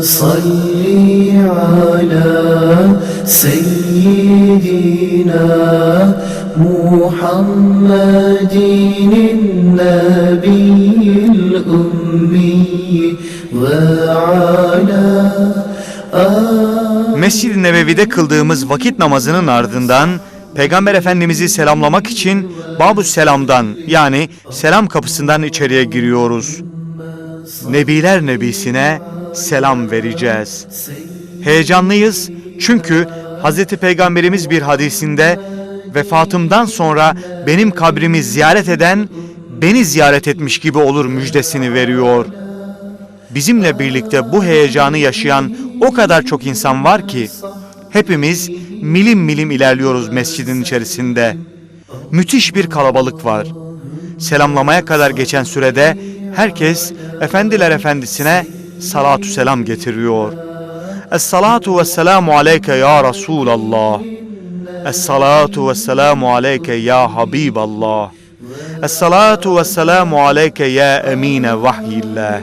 صل على سيدنا محمد النبي الأمي وعلى آله Mescid-i Nebevi'de kıldığımız vakit namazının ardından Peygamber Efendimiz'i selamlamak için Babu Selam'dan yani selam kapısından içeriye giriyoruz. Nebiler Nebisi'ne selam vereceğiz. Heyecanlıyız çünkü Hazreti Peygamberimiz bir hadisinde vefatımdan sonra benim kabrimi ziyaret eden beni ziyaret etmiş gibi olur müjdesini veriyor. Bizimle birlikte bu heyecanı yaşayan o kadar çok insan var ki hepimiz milim milim ilerliyoruz mescidin içerisinde. Müthiş bir kalabalık var. Selamlamaya kadar geçen sürede herkes efendiler efendisine salatu selam getiriyor. Es-salatu ve selamu aleyke ya Resulallah. Es-salatu ve selamu aleyke ya Habiballah. Es-salatu ve selamu aleyke ya emine vahyillah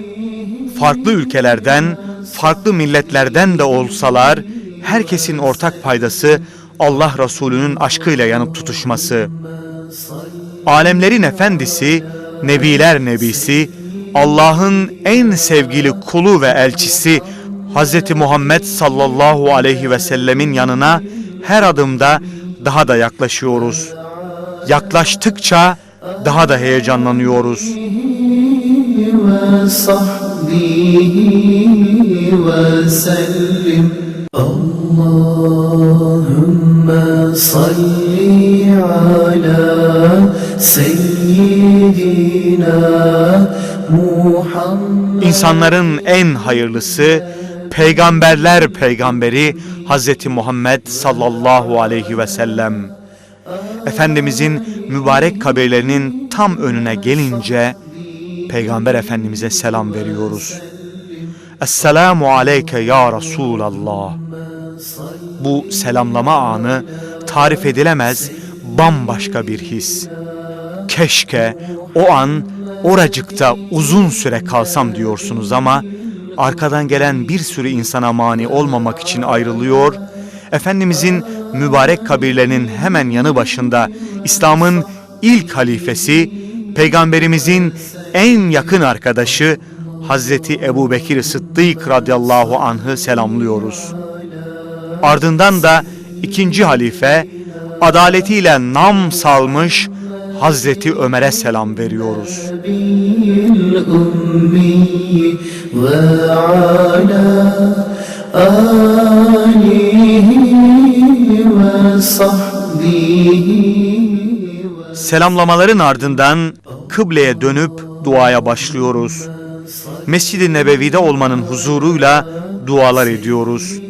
farklı ülkelerden, farklı milletlerden de olsalar herkesin ortak paydası Allah Resulü'nün aşkıyla yanıp tutuşması. Alemlerin efendisi, nebiler nebisi, Allah'ın en sevgili kulu ve elçisi Hz. Muhammed sallallahu aleyhi ve sellemin yanına her adımda daha da yaklaşıyoruz. Yaklaştıkça daha da heyecanlanıyoruz. Allahümme salli ala seyyidina İnsanların en hayırlısı peygamberler peygamberi Hazreti Muhammed sallallahu aleyhi ve sellem. Efendimizin mübarek kabirlerinin tam önüne gelince Peygamber Efendimiz'e selam veriyoruz. Esselamu aleyke ya Resulallah. Bu selamlama anı tarif edilemez bambaşka bir his. Keşke o an oracıkta uzun süre kalsam diyorsunuz ama arkadan gelen bir sürü insana mani olmamak için ayrılıyor. Efendimizin mübarek kabirlerinin hemen yanı başında İslam'ın ilk halifesi, Peygamberimizin en yakın arkadaşı Hazreti Ebu Bekir Sıddık radıyallahu anh'ı selamlıyoruz. Ardından da ikinci halife adaletiyle nam salmış Hazreti Ömer'e selam veriyoruz. Selamlamaların ardından kıbleye dönüp duaya başlıyoruz. Mescid-i Nebevi'de olmanın huzuruyla dualar ediyoruz.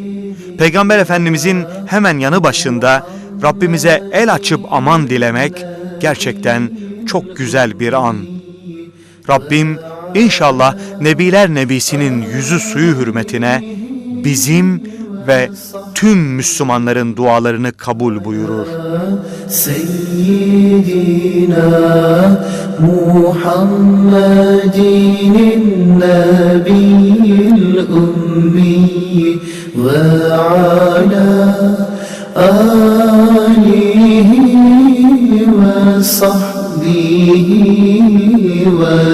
Peygamber Efendimizin hemen yanı başında Rabbimize el açıp aman dilemek, Gerçekten çok güzel bir an. Rabbim inşallah Nebiler Nebisi'nin yüzü suyu hürmetine bizim ve tüm Müslümanların dualarını kabul buyurur. Seyyidina Muhammedin Nebil Ummi ve ala صحبه